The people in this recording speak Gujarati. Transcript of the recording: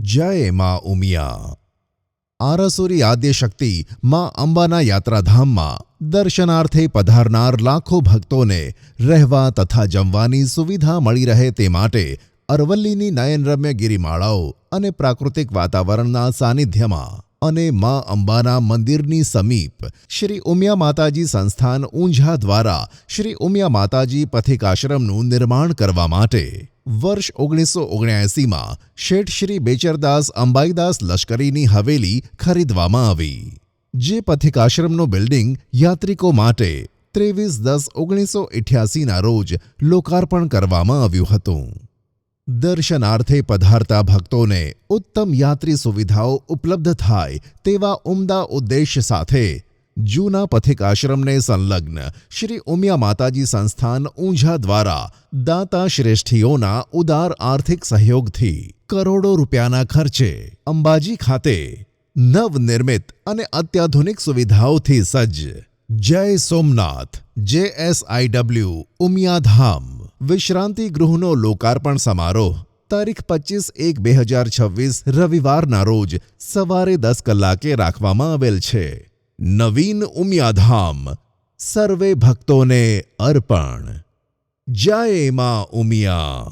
જય માં ઉમિયા. આરસુરી આદ્યશક્તિ માં અંબાના યાત્રાધામમાં દર્શનાર્થે પધારનાર લાખો ભક્તોને રહેવા તથા જમવાની સુવિધા મળી રહે તે માટે અરવલ્લીની નયનરમ્ય ગિરિમાળાઓ અને પ્રાકૃતિક વાતાવરણના સાનિધ્યમાં અને મા અંબાના મંદિરની સમીપ શ્રી ઉમિયા માતાજી સંસ્થાન ઊંઝા દ્વારા શ્રી ઉમિયા માતાજી પથિકાશ્રમનું નિર્માણ કરવા માટે વર્ષ ઓગણીસો ઓગણ્યાએંસીમાં શેઠ શ્રી બેચરદાસ અંબાઈદાસ લશ્કરીની હવેલી ખરીદવામાં આવી, જે પથિકાશ્રમનું બિલ્ડિંગ યાત્રિકો માટે ત્રેવીસ દસ ઓગણીસો ઇઠ્યાસીના રોજ લોકાર્પણ કરવામાં આવ્યું હતું. દર્શનાર્થે પધારતા ભક્તોને ઉત્તમ યાત્રી સુવિધાઓ ઉપલબ્ધ થાય તેવા ઉમદા ઉદ્દેશ્ય સાથે જૂના પથિકાશ્રમને સંલગ્ન. શ્રી ઉમિયા માતાજી સંસ્થાન ઊંઝા દ્વારા દાતા શ્રેષ્ઠીઓના ઉદાર આર્થિક સહયોગથી કરોડો રૂપિયાના ખર્ચે અંબાજી ખાતે નવનિર્મિત અને અત્યાધુનિક સુવિધાઓથી સજ્જ. જય સોમનાથ, જેએસઆઈડબલ્યુ, ઉમિયાધામ. વિશ્રાંતિ ગૃહનો લોકાર્પણ સમારોહ તારીખ પચીસ એક બે હજાર છવ્વીસ રવિવારના રોજ સવારે દસ કલાકે રાખવામાં આવેલ છે. નવીન ઉમિયાધામ સર્વે ભક્તોને અર્પણ. જય માં ઉમિયા.